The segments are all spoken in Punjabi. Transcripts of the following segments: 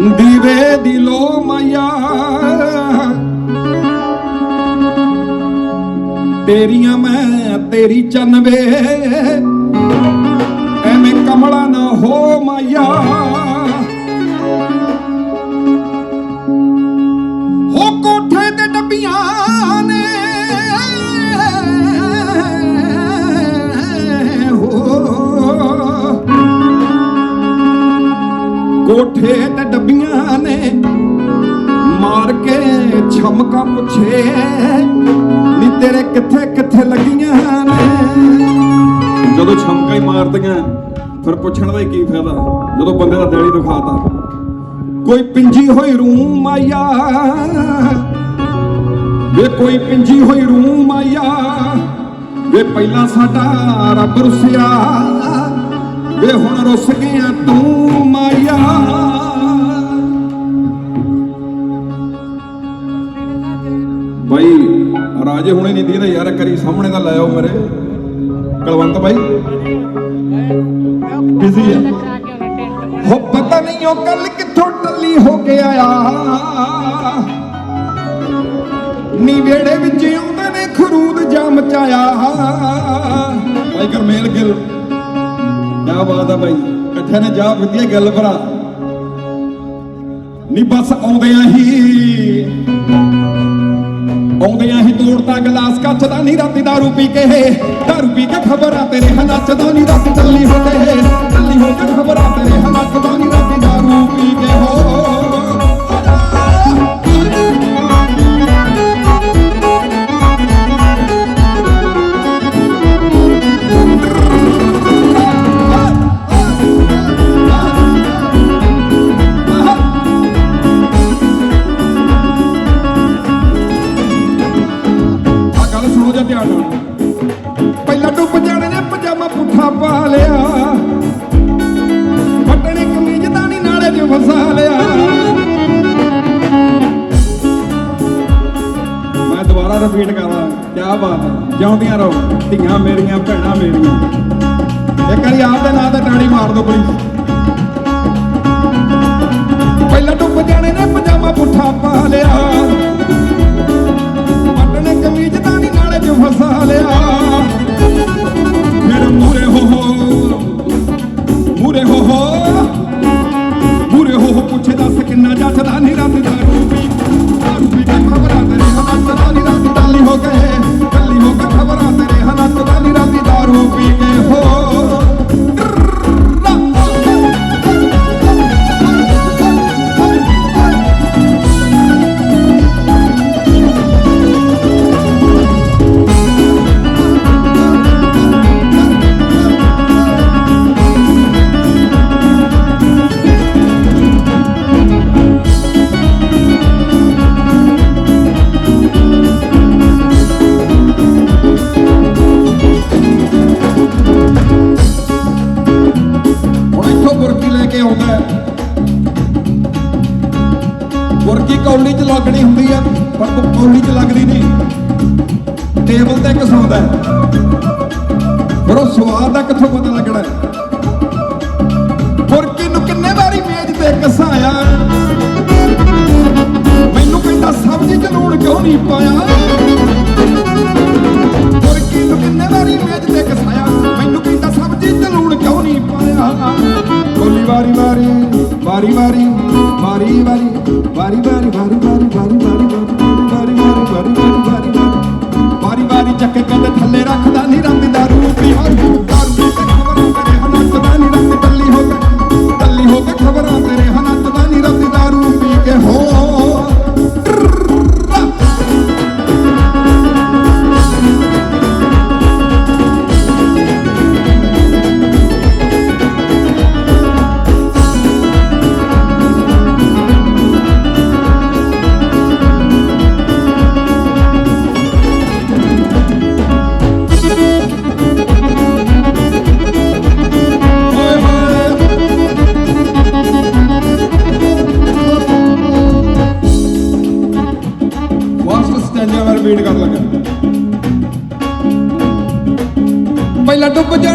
ਦੀਵੇ ਦਿਲੋ ਮਈਆ ਤੇਰੀਆਂ ਮੈਂ ਤੇਰੀ ਚੰਨ ਐਵੇਂ ਕਮਲਾ ਨਾ ਹੋ ਮਈਆ ਕੋਠੇ ਡੱਬੀਆਂ ਨੇ ਮਾਰ ਕੇ ਛਮਕਾ ਪੁੱਛੇ, ਨੀ ਤੇਰੇ ਕਿੱਥੇ ਕਿੱਥੇ ਲੱਗੀਆਂ ਨੇ? ਜਦੋਂ ਛਮਕਾ ਹੀ ਮਾਰਦੀਆਂ, ਫਿਰ ਪੁੱਛਣ ਦਾ ਕੀ ਫਾਇਦਾ? ਜਦੋਂ ਬੰਦੇ ਦਾ ਦਿਲ ਹੀ ਦਿਖਾਤਾ। ਕੋਈ ਪਿੰਜੀ ਹੋਈ ਰੂਮ ਆਇਆ, ਵੇ ਕੋਈ ਪਿੰਜੀ ਹੋਈ ਰੂਮ ਆਇਆ, ਵੇ ਪਹਿਲਾਂ ਸਾਡਾ ਰੱਬ ਰੁੱਸਿਆ, ਵੇ ਹੁਣ ਰੁੱਸ ਗਿਆ, ਤੂੰ ਮਾਇਆ। ਰਾਜੇ ਹੁਣੇ ਨਹੀਂ ਦੀਦਾ ਯਾਰ ਕਰੀ ਸਾਹਮਣੇ ਦਾ ਲਾਇਓ ਮੇਰੇ। ਕਲਵੰਤ ਬਾਈ। ਬਿਜ਼ੀ ਹੈ ਹੋ ਪਤਾ ਨਹੀਂ ਉਹ ਕੱਲ ਕਿੱਥੋਂ ਟੱਲੀ ਹੋ ਕੇ ਆਇਆ। ਨੀ ਵੇੜੇ ਵਿੱਚ ਆਉਂਦੇ ਨੇ ਖਰੂਦ ਜਾ ਮਚਾਇਆ। ਬਾਈ ਗਰਮੇਲ ਗਿੱਲ। ਕਿਆ ਬਾਤ ਆ ਬਾਈ। ਇਕੱਠੇ ਨੇ ਜਾ ਵਧੀਆ ਗੱਲ ਭਰਾ। ਨੀ ਬਸ ਆਉਂਦਿਆਂ ਹੀ ਆਉਂਦਿਆਂ ਹੀ ਤੋੜਦਾ ਗਲਾਸ ਕੱਚ ਦਾ ਨੀ ਰਾਤੀ ਦਾਰੂ ਪੀ ਕੇ। ਦਾਰੂ ਪੀ ਕੇ ਖਬਰਾਂ ਤੇਰੇ ਹਨੱਚਦਾ ਨੀ ਰਾਤੀ ਟੱਲੀ ਹੋ ਕੇ। ਟੱਲੀ ਹੋ ਕੇ ਖਬਰਾਂ ਤੇਰੇ ਹਨੱਚਦਾ ਬਾਤ ਜਿਉਂਦੀਆਂ ਰਹੋ, ਧੀਆਂ ਮੇਰੀਆਂ, ਭੈਣਾਂ ਮੇਰੀਆਂ। ਇੱਕ ਵਾਰੀ ਆਪ ਦੇ ਨਾਂ ਤੇ ਤਾੜੀ ਮਾਰ ਦਿਓ ਪਲੀਜ਼ ਪਹਿਲਾਂ ਡੁੱਬ ਜਾਣੇ ਨੇ, ਪਜਾਮਾ ਪੁੱਠਾ ਪਾ ਲਿਆ। ਪਟਨੇ ਕਮੀਜ਼ ਦਾ ਨੀ ਨਾਲੇ ਚ ਫਸਾ ਲਿਆ। ਫਿਰ ਮੂਰੇ ਹੋ ਹੋ ਮੂਰੇ ਹੋ ਹੋ ਮੂਰੇ ਹੋ ਹੋ ਪੁੱਛੇ ਦੱਸ ਕਿੰਨਾ ਜੱਟਦਾ ਨੀ ਰਾਤ ਦਾ ਇੱਥੋਂ ਬੁਰਕੀ ਲੈ ਕੇ ਆਉਂਦਾ ਬੁਰਕੀ ਕੌਲੀ 'ਚ ਲੱਗਣੀ ਹੁੰਦੀ ਆ ਪਰ ਉਹ ਕੌਲੀ 'ਚ ਲੱਗਦੀ ਨਹੀਂ। ਟੇਬਲ ਤੇ ਘਸਾਉਂਦਾ ਪਰ ਉਹ ਸਵਾਦ ਦਾ ਕਿੱਥੋਂ ਪਤਾ ਲੱਗਣਾ ਬੁਰਕੀ ਨੂੰ ਕਿੰਨੇ ਵਾਰੀ ਮੇਜ਼ ਤੇ ਕਸਾਇਆ ਮੈਨੂੰ ਕਹਿੰਦਾ, ਸਬਜ਼ੀ 'ਚ ਲੂਣ ਕਿਉਂ ਨਹੀਂ ਪਾਇਆ? ਬੁਰਕੀ ਨੂੰ ਕਿੰਨੇ ਵਾਰੀ ਮੇਜ਼ ਤੇ ਕਸਾਇਆ ਮੈਨੂੰ ਕਹਿੰਦਾ, ਸਬਜ਼ੀ 'ਚ ਲੂਣ ਕਿਉਂ ਨਹੀਂ ਪਾਇਆ? ਬੋਲੀ ਵਾਰੀ ਵਾਰੀ ਵਾਰੀ ਵਾਰੀ ਵਾਰੀ ਵਾਰੀ ਵਾਰੀ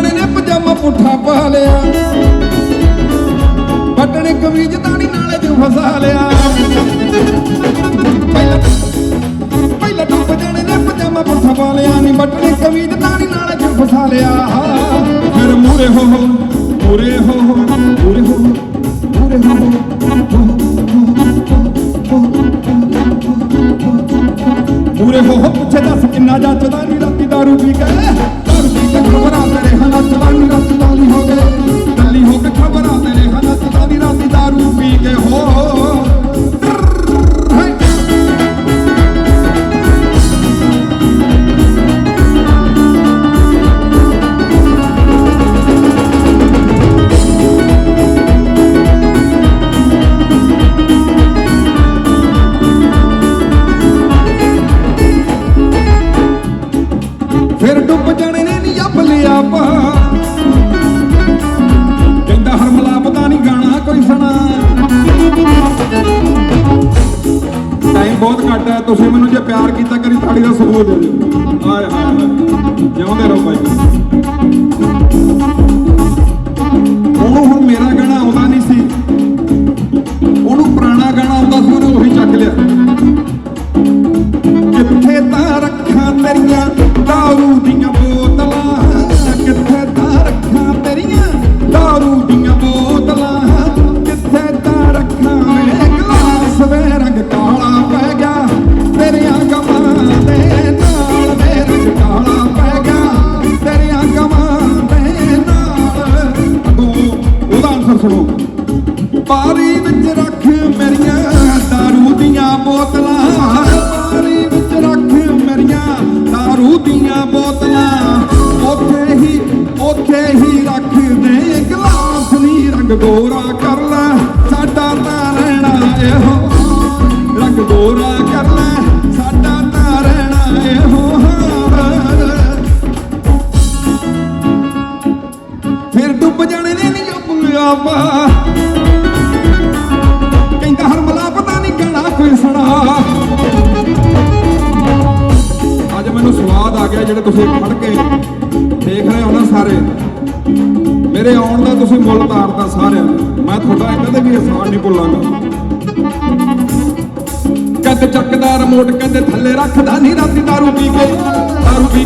ਪਹਿਲਾਂ ਨੇ ਪਜਾਮਾ ਪੁੱਠਾ ਪਾ ਲਿਆ ਬਟਣੇ ਕਮੀਜ਼ ਤਾਣੀ ਨਾਲੇ ਚ ਫਸਾ ਲਿਆ ਪਹਿਲਾਂ ਪਹਿਲਾਂ ਡੁੱਬ ਜਾਣੇ ਨੇ ਪਜਾਮਾ ਪੁੱਠਾ ਪਾ ਲਿਆ ਨੀ ਬਟਣੇ ਕਮੀਜ਼ ਤਾਣੀ ਨਾਲੇ ਚ ਫਸਾ ਲਿਆ ਫਿਰ ਮੂਰੇ ਹੋ ਹੋ ਮੂਰੇ ਹੋ ਹੋ ਮੂਰੇ ਹੋ ਮੂਰੇ ਹੋ ਮੂਰੇ ਹੋ ਹੋ ਪੁੱਛੇ ਦੱਸ ਕਿੰਨਾ ਜੱਜਦਾ ਨੀ ਰਾਤੀ ਦਾਰੂ ਪੀ ਕੇ ਦਾਰੂ ਪੀ ਕੇ ਰੰਗ ਗੋਰਾ ਕਰ ਲੈ, ਸਾਡਾ ਤਾਂ ਰਹਿਣਾ ਇਹੋ। ਰੰਗ ਗੋਰਾ ਕਰ ਲੈ, ਸਾਡਾ ਤਾਂ ਰਹਿਣਾ ਇਹੋ। ਫਿਰ ਡੁੱਬ ਜਾਣੇ ਨੇ ਨੀ ਜੱਬੂਆ ਪਾ ਕਹਿੰਦਾ ਹਰਮਲਾ ਪਤਾ ਨਹੀਂ ਗਾਣਾ ਕੋਈ ਸੁਣਾ ਅੱਜ ਮੈਨੂੰ ਸਵਾਦ ਆ ਗਿਆ ਜਿਹੜੇ ਤੁਸੀਂ ਪੜ ਕੇ ਦੇਖ ਰਹੇ ਹੋ ਨਾ ਸਾਰੇ। ਮੇਰੇ ਆਉਣ ਦਾ ਤੁਸੀਂ ਮੁੱਲ ਤਾਰਦਾ ਸਾਰਿਆਂ ਨੂੰ। ਮੈਂ ਤੁਹਾਡਾ ਇੱਕ ਕਦੇ ਵੀ ਅਹਿਸਾਨ ਨਹੀਂ ਭੁੱਲਾਂਗਾ। ਕੱਦ ਚੱਕਦਾ ਰਿਮੋਟ ਕਦੇ ਥੱਲੇ ਰੱਖਦਾ ਨਹੀਂ ਰਾਤੀ ਦਾਰੂ ਪੀ ਕੇ। ਦਾਰੂ ਪੀ